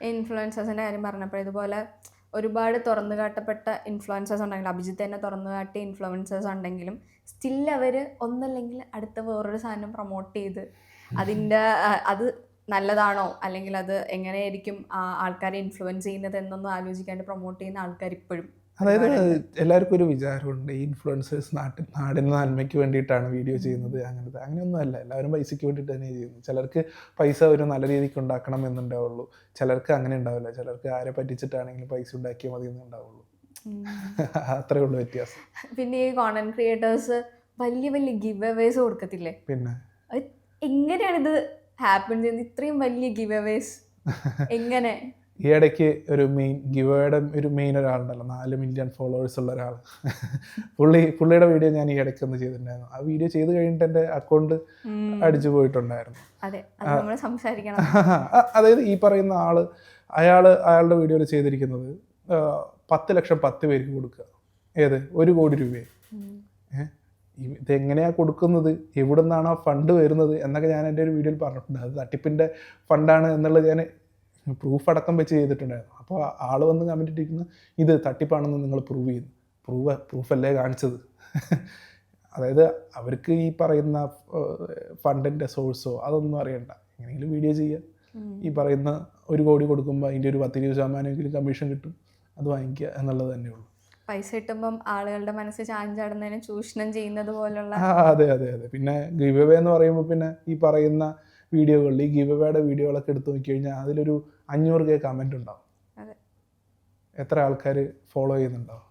ഇൻഫ്ലുവൻസേഴ്സിന്റെ കാര്യം പറഞ്ഞപ്പോൾ ഇതുപോലെ ഒരുപാട് തുറന്നു കാട്ടപ്പെട്ട ഇൻഫ്ലുവൻസേഴ്സ് ഉണ്ടെങ്കിലും അഭിജിത്ത് തന്നെ തുറന്നു കാട്ടിയ ഇൻഫ്ലുവൻസേഴ്സ് ഉണ്ടെങ്കിലും സ്റ്റിൽ അവർ ഒന്നല്ലെങ്കിൽ അടുത്ത വേറൊരു സാധനം പ്രൊമോട്ട് ചെയ്ത് അതിന്റെ അത് നല്ലതാണോ? അല്ലെങ്കിൽ അത് എങ്ങനെയായിരിക്കും ആൾക്കാരെ ഇൻഫ്ലുവൻസ് ചെയ്യുന്നത് എന്നൊന്നും ആലോചിക്കാണ്ട് പ്രൊമോട്ട് ചെയ്യുന്ന ആൾക്കാർ ഇപ്പോഴും അതായത് എല്ലാവർക്കും ഒരു വിചാരമുണ്ട്. ഈ ഇൻഫ്ലുവൻസേഴ്സ് നാട്ടിൽ നാടിന് നന്മയ്ക്ക് വേണ്ടിയിട്ടാണ് വീഡിയോ ചെയ്യുന്നത് അങ്ങനത്തെ. അങ്ങനെയൊന്നും അല്ല എല്ലാവരും പൈസയ്ക്ക് വേണ്ടിയിട്ട് തന്നെ ചെയ്യുന്നത് ചിലർക്ക് പൈസ ഒരു നല്ല രീതിക്ക് ഉണ്ടാക്കണം എന്നുണ്ടാവുള്ളൂ. ചിലർക്ക് അങ്ങനെ ഉണ്ടാവില്ല. ചിലർക്ക് ആരെ പറ്റിച്ചിട്ടാണെങ്കിലും പൈസ ഉണ്ടാക്കിയാൽ മതി എന്നുണ്ടാവുള്ളൂ. അത്രേ ഉള്ളൂ വ്യത്യാസം. പിന്നെ ഈ കോണ്ടന്റ് ക്രിയേറ്റേഴ്സ് വലിയ വലിയ ഗിവ് അവേസ് കൊടുക്കത്തില്ലേ? പിന്നെ? എങ്ങനെയാണ് ഇത് ഹാപ്പൻ ചെയ്യുന്നത്? ഇത്രയും വലിയ ഗിവ് അവേസ് എങ്ങനെ? ഈ ഇടയ്ക്ക് ഒരു മെയിൻ ഗിവേഡം ഒരു മെയിൻ ഒരാളുണ്ടല്ലോ നാല് മില്യൺ ഫോളോവേഴ്സ് ഉള്ള ഒരാൾ. പുള്ളി പുള്ളിയുടെ വീഡിയോ ഞാൻ ഈ ഇടയ്ക്ക് ഒന്ന് ചെയ്തിട്ടുണ്ടായിരുന്നു. ആ വീഡിയോ ചെയ്ത് കഴിഞ്ഞിട്ട് എന്റെ അക്കൗണ്ട് അടിച്ചു പോയിട്ടുണ്ടായിരുന്നു. അതായത് ഈ പറയുന്ന ആൾ അയാൾ അയാളുടെ വീഡിയോയിൽ ചെയ്തിരിക്കുന്നത് പത്ത് ലക്ഷം പത്ത് പേർക്ക് കൊടുക്കുക. ഏത്? ഒരു കോടി രൂപയെ. ഇതെങ്ങനെയാ കൊടുക്കുന്നത് എവിടെ നിന്നാണ് ആ ഫണ്ട് വരുന്നത്? എന്നൊക്കെ ഞാൻ എന്റെ ഒരു വീഡിയോയിൽ പറഞ്ഞിട്ടുണ്ട്. അത് തട്ടിപ്പിന്റെ ഫണ്ടാണ് എന്നുള്ളത് ഞാൻ പ്രൂഫ് അടക്കം വെച്ച് ചെയ്തിട്ടുണ്ടായിരുന്നു. അപ്പോൾ ആൾ വന്ന് കമന്റ് ഇട്ടിരിക്കുന്നു ഇത് തട്ടിപ്പാണെന്ന് നിങ്ങൾ പ്രൂവ് ചെയ്യുന്നു. പ്രൂവ് പ്രൂഫല്ലേ കാണിച്ചത്? അതായത് അവർക്ക് ഈ പറയുന്ന ഫണ്ടിന്റെ സോഴ്സോ അതൊന്നും അറിയണ്ട. എങ്ങനെയെങ്കിലും വീഡിയോ ചെയ്യുക ഈ പറയുന്ന ഒരു കോടി കൊടുക്കുമ്പോൾ അതിന്റെ ഒരു പത്തിരുപത് ശതമാനമെങ്കിലും കമ്മീഷൻ കിട്ടും. അത് വാങ്ങിക്കുക എന്നുള്ളത് തന്നെ ഉള്ളൂ. പൈസ കിട്ടുമ്പം ആളുകളുടെ മനസ്സ് ചാഞ്ചാടുന്നതിന് ചൂഷണം ചെയ്യുന്നത് പോലുള്ള അതെ അതെ അതെ. പിന്നെ ഗിവ് എന്ന് പറയുമ്പോൾ പിന്നെ ഈ പറയുന്ന വീഡിയോകളിൽ ഈ ഗിവ് അവേയുടെ വീഡിയോകളൊക്കെ നോക്കി നോക്കിക്കഴിഞ്ഞാൽ അതിലൊരു അഞ്ഞൂറ് കെ കമന്റ് ഉണ്ടാവും. എത്ര ആൾക്കാർ ഫോളോ ചെയ്യുന്നുണ്ടാവും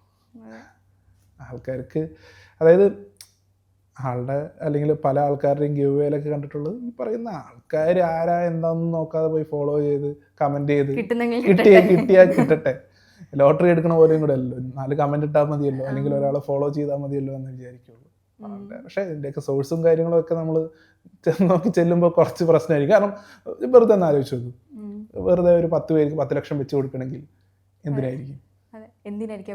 ആൾക്കാർക്ക് അതായത് ആളുടെ അല്ലെങ്കിൽ പല ആൾക്കാരുടെയും ഗിവ് കണ്ടിട്ടുള്ളത് ഈ പറയുന്ന ആൾക്കാർ ആരാ എന്താണെന്ന് നോക്കാതെ പോയി ഫോളോ ചെയ്ത് കമന്റ് ചെയ്ത് കിട്ടുന്നെങ്കിൽ കിട്ടിയാൽ കിട്ടട്ടെ. ലോട്ടറി എടുക്കണ പോലെയും കൂടെ അല്ലല്ലോ നാല് കമന്റ് ഇട്ടാൽ മതിയല്ലോ. അല്ലെങ്കിൽ ഒരാളെ ഫോളോ ചെയ്താൽ മതിയല്ലോ എന്ന് വിചാരിക്കുള്ളൂ. പക്ഷേ ഇതിന്റെയൊക്കെ സോഴ്സും കാര്യങ്ങളും ഒക്കെ നമ്മൾ നോക്കി ചെല്ലുമ്പോൾ കുറച്ച് പ്രശ്നമായിരിക്കും. കാരണം വെറുതെ ഒന്ന് ആലോചിച്ച് നോക്കും. വെറുതെ ഒരു പത്ത് പേർക്ക് പത്ത് ലക്ഷം വെച്ച് കൊടുക്കണമെങ്കിൽ എന്തിനായിരിക്കും? അതെ. എന്തിനായിരിക്കും?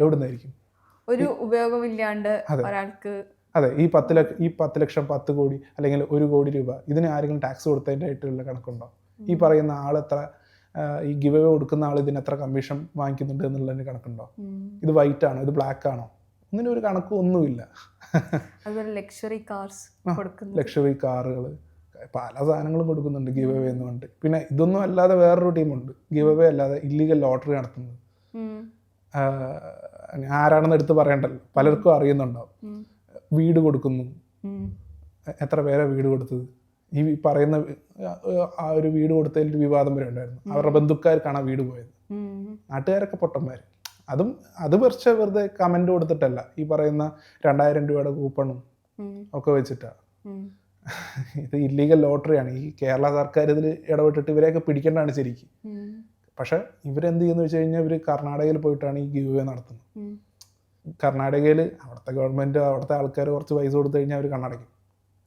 എവിടുന്നായിരിക്കും? ഒരു ഉപയോഗമില്ലാണ്ട്. ഒരാൾക്ക് അതെ. ഈ പത്ത് ലക്ഷം ഈ പത്ത് ലക്ഷം പത്ത് കോടി അല്ലെങ്കിൽ ഒരു കോടി രൂപ ഇതിന് ആരെങ്കിലും ടാക്സ് കൊടുത്തതിന്റെ ആയിട്ടുള്ള കണക്കുണ്ടോ? ഈ പറയുന്ന ആളെത്ര എത്ര ഈ ഗിവ് അവേ കൊടുക്കുന്ന ആൾ ഇതിന് എത്ര കമ്മീഷൻ വാങ്ങിക്കുന്നുണ്ട് എന്നുള്ളതിന് കണക്കുണ്ടോ? ഇത് വൈറ്റ് ആണോ? ഇത് ബ്ലാക്ക് ആണോ? ഒന്നിനും ഒരു കണക്കും ഒന്നുമില്ല അതുപോലെ ലക്ഷറി കാർസ് ലക്ഷറി കാറുകൾ പല സാധനങ്ങളും കൊടുക്കുന്നുണ്ട് ഗീവ് അവേ എന്ന് പറഞ്ഞിട്ട്. പിന്നെ ഇതൊന്നും അല്ലാതെ വേറൊരു ടീമുണ്ട് ഗീവ് അവേ അല്ലാതെ ഇല്ലീഗൽ ലോട്ടറി നടത്തുന്നത്. ആരാണെന്ന് എടുത്ത് പറയണ്ടല്ലോ. പലർക്കും അറിയുന്നുണ്ടാവും. വീട് കൊടുക്കുന്നു. എത്ര പേരെ വീട് കൊടുത്തത്? ഈ പറയുന്ന ആ ഒരു വീട് കൊടുത്തതിൽ വിവാദം വരെ ഉണ്ടായിരുന്നു. അവരുടെ ബന്ധുക്കാർക്കാണ് ആ വീട് പോയത്. നാട്ടുകാരൊക്കെ പൊട്ടന്മാർ അതും അത് കുറച്ച് വെറുതെ കമന്റ് കൊടുത്തിട്ടല്ല. ഈ പറയുന്ന രണ്ടായിരം രൂപയുടെ കൂപ്പണും ഒക്കെ വെച്ചിട്ടാ. ഇത് ഇല്ലീഗൽ ലോട്ടറിയാണ്. ഈ കേരള സർക്കാർ ഇതിൽ ഇടപെട്ടിട്ട് ഇവരെയൊക്കെ പിടിക്കേണ്ടതാണ് ശരിക്കും. പക്ഷെ പക്ഷേ ഇവരെന്ത് ചെയ്യുന്നു വെച്ച് കഴിഞ്ഞാൽ ഇവർ കർണാടകയിൽ പോയിട്ടാണ് ഈ ഗിവ് നടത്തുന്നത്. കർണാടകയിൽ അവിടുത്തെ ഗവൺമെന്റ് അവിടുത്തെ ആൾക്കാർ കുറച്ച് പൈസ കൊടുത്തു കഴിഞ്ഞാൽ അവർ കണ്ണടയ്ക്കും.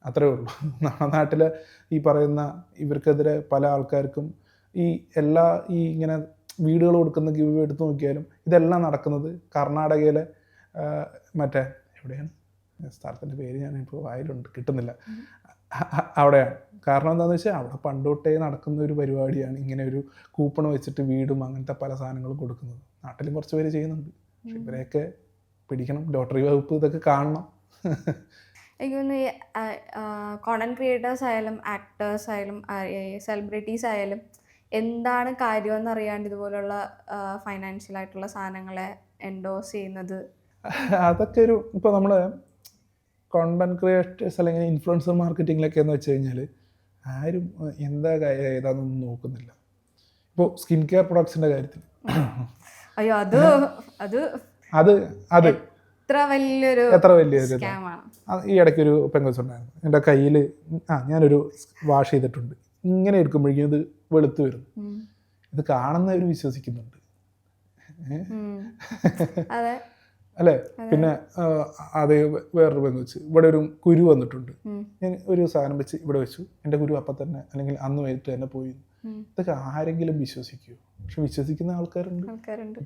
അത്രേ ഉള്ളൂ. നമ്മുടെ നാട്ടിലെ ഈ പറയുന്ന ഇവർക്കെതിരെ പല ആൾക്കാർക്കും ഈ എല്ലാ ഈ ഇങ്ങനെ വീടുകൾ കൊടുക്കുന്ന ഗിവ് എടുത്തു നോക്കിയാലും ഇതെല്ലാം നടക്കുന്നത് കർണാടകയിലെ മറ്റേ എവിടെയാണ്? സ്ഥലത്തിന്റെ പേര് ഞാൻ ഇപ്പോൾ വായിലുണ്ട് കിട്ടുന്നില്ല. അവിടെയാണ്. കാരണം എന്താണെന്ന് വെച്ചാൽ അവിടെ പണ്ടോട്ടേ നടക്കുന്ന ഒരു പരിപാടിയാണ് ഇങ്ങനെ ഒരു കൂപ്പൺ വെച്ചിട്ട് വീടും അങ്ങനത്തെ പല സാധനങ്ങളും കൊടുക്കുന്നത്. നാട്ടിലും കുറച്ച് പേര് ചെയ്യുന്നുണ്ട്. പക്ഷെ ഇവരെയൊക്കെ പിടിക്കണം. ലോട്ടറി വകുപ്പ് ഇതൊക്കെ കാണണം. എനിക്ക് തോന്നുന്നു കോണ്ടന്റ് ക്രിയേറ്റേഴ്സ് ആയാലും ആക്ടേഴ്സ് ആയാലും സെലിബ്രിറ്റീസ് ആയാലും എന്താണ് കാര്യമെന്ന് അറിയാണ്ട് ഇതുപോലുള്ള ഫൈനാൻഷ്യൽ ആയിട്ടുള്ള സാധനങ്ങളെ എൻഡോസ് ചെയ്യുന്നത്? അതൊക്കെ ഒരു ഇപ്പോൾ നമ്മൾ കോണ്ടന്റ് ക്രിയേറ്റേഴ്സ് അല്ലെങ്കിൽ ഇൻഫ്ലുവൻസർ മാർക്കറ്റിംഗിലൊക്കെ എന്ന് വെച്ച് കഴിഞ്ഞാൽ ആരും എന്താ കാര്യം ഏതാണെന്നൊന്നും നോക്കുന്നില്ല. ഇപ്പോൾ സ്കിൻ കെയർ പ്രൊഡക്ട്സിന്റെ കാര്യത്തിൽ അയ്യോ അത് അത് അത് അത്. എത്ര വലിയൊരു എത്ര വലിയൊരു ഈ ഇടയ്ക്ക് ഒരു പെങ്കൊച്ച് ഉണ്ടായിരുന്നു എന്റെ കയ്യിൽ ആ ഞാനൊരു വാഷ് ചെയ്തിട്ടുണ്ട്. ഇങ്ങനെ എടുക്കുമ്പോഴേക്കും ഇത് വെളുത്ത് വരുന്നു. ഇത് കാണുന്നവർ വിശ്വസിക്കുന്നുണ്ട്. അല്ലേ? പിന്നെ അതേ വേറൊരു വെച്ച്. ഇവിടെ ഒരു കുരു വന്നിട്ടുണ്ട്. ഞാൻ ഒരു സാധനം വെച്ച് ഇവിടെ വെച്ചു. എന്റെ കുരു അപ്പം തന്നെ അല്ലെങ്കിൽ അന്ന് വൈകിട്ട് തന്നെ പോയി. ഇതൊക്കെ ആരെങ്കിലും വിശ്വസിക്കുമോ പക്ഷെ വിശ്വസിക്കുന്ന ആൾക്കാരുണ്ട്.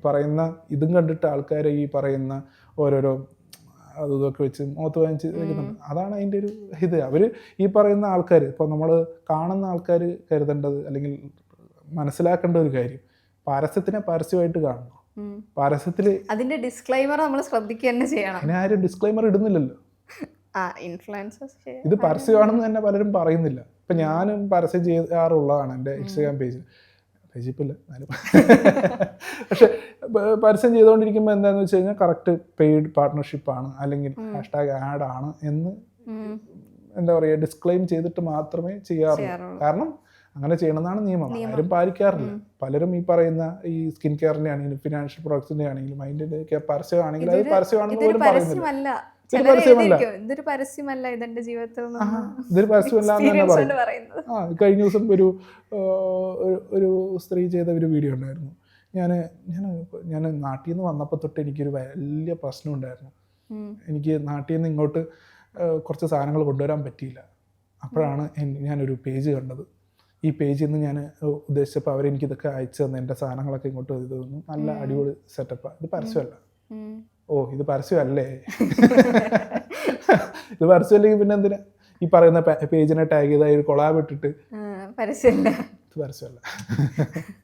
പറയുന്ന ഇതും കണ്ടിട്ട് ആൾക്കാരെ ഈ പറയുന്ന ഓരോരോ അതും ഇതൊക്കെ വെച്ച് മുഖത്ത് വാങ്ങിച്ച് വെക്കുന്നുണ്ട് അതാണ് അതിന്റെ ഒരു ഇത്. അവർ ഈ പറയുന്ന ആൾക്കാർ ഇപ്പോൾ നമ്മൾ കാണുന്ന ആൾക്കാർ കരുതേണ്ടത് അല്ലെങ്കിൽ മനസ്സിലാക്കേണ്ട ഒരു കാര്യം പരസ്യത്തിനെ പരസ്യമായിട്ട് കാണണം. പരസ്യത്തിൽ അതിന്റെ ഡിസ്ക്ലൈമർ നമ്മൾ ശ്രദ്ധിക്കുക തന്നെ ചെയ്യണം. ആരും ഡിസ്ക്ലൈമർ ഇടുന്നില്ലല്ലോ. ഇത് പരസ്യമാണെന്ന് തന്നെ പലരും പറയുന്നില്ല. ഇപ്പൊ ഞാനും പരസ്യം ചെയ്യാറുള്ളതാണ് എന്റെ ഇൻസ്റ്റാഗ്രാം പേജിൽ പേജ് പേജിപ്പില്ല എന്നാലും പരസ്യം ചെയ്തുകൊണ്ടിരിക്കുമ്പോൾ എന്താന്ന് വെച്ച് കഴിഞ്ഞാൽ കറക്റ്റ് പെയ്ഡ് പാർട്ട്ണർഷിപ്പ് ആണ്. അല്ലെങ്കിൽ ഹാഷ്ടാഗ് ആഡ് ആണ് എന്ന് എന്താ പറയുക ഡിസ്ക്ലെയിം ചെയ്തിട്ട് മാത്രമേ ചെയ്യാറുള്ളൂ. കാരണം അങ്ങനെ ചെയ്യണമെന്നാണ് നിയമം. ആരും പാലിക്കാറില്ല. പലരും ഈ പറയുന്ന ഈ സ്കിൻ കെയറിന്റെ ആണെങ്കിലും ഫിനാൻഷ്യൽ പ്രൊഡക്ട്സിന്റെ ആണെങ്കിലും അതിന്റെ പരസ്യമാണെങ്കിലും പരസ്യമാണെങ്കിൽ അത് പരസ്യമാണെന്ന് ഇതൊരു പോലും പറയുന്നില്ല. പരസ്യമല്ല. പരസ്യമല്ല. ഇതൊരു പരസ്യമല്ല ഇതെന്റെ ജീവിതത്തിൽ ഇതൊരു പരസ്യമല്ല എന്ന് തന്നെ പറയും പറയുന്നത്. ആ കഴിഞ്ഞ ദിവസം ഒരു- ഒരു സ്ത്രീ ചെയ്ത ഒരു വീഡിയോ ഉണ്ടായിരുന്നു. ഞാൻ ഞാൻ ഞാൻ നാട്ടിൽ നിന്ന് വന്നപ്പോൾ തൊട്ട് എനിക്കൊരു വലിയ പ്രശ്നം ഉണ്ടായിരുന്നു. എനിക്ക് നാട്ടിൽ നിന്ന് ഇങ്ങോട്ട് കുറച്ച് സാധനങ്ങൾ കൊണ്ടുവരാൻ പറ്റിയില്ല. അപ്പോഴാണ് ഞാനൊരു പേജ് കണ്ടത്. ഈ പേജിൽ നിന്ന് ഞാൻ ഉദ്ദേശിച്ചപ്പോൾ അവരെനിക്ക് ഇതൊക്കെ അയച്ചു തന്നെ എന്റെ സാധനങ്ങളൊക്കെ ഇങ്ങോട്ട് ഇത് തന്നു. നല്ല അടിപൊളി സെറ്റപ്പാണ് ഇത് പരസ്യമല്ല. ഓ ഇത് പരസ്യമല്ലേ? ഇത് പരസ്യമല്ലെങ്കിൽ പിന്നെ എന്തിനാ? ഈ പറയുന്ന പേജിനെ ടാഗ് ചെയ്ത ഒരു കൊളാബ് ഇട്ടിട്ട് പരസ്യമല്ല ഇത് പരസ്യമല്ല.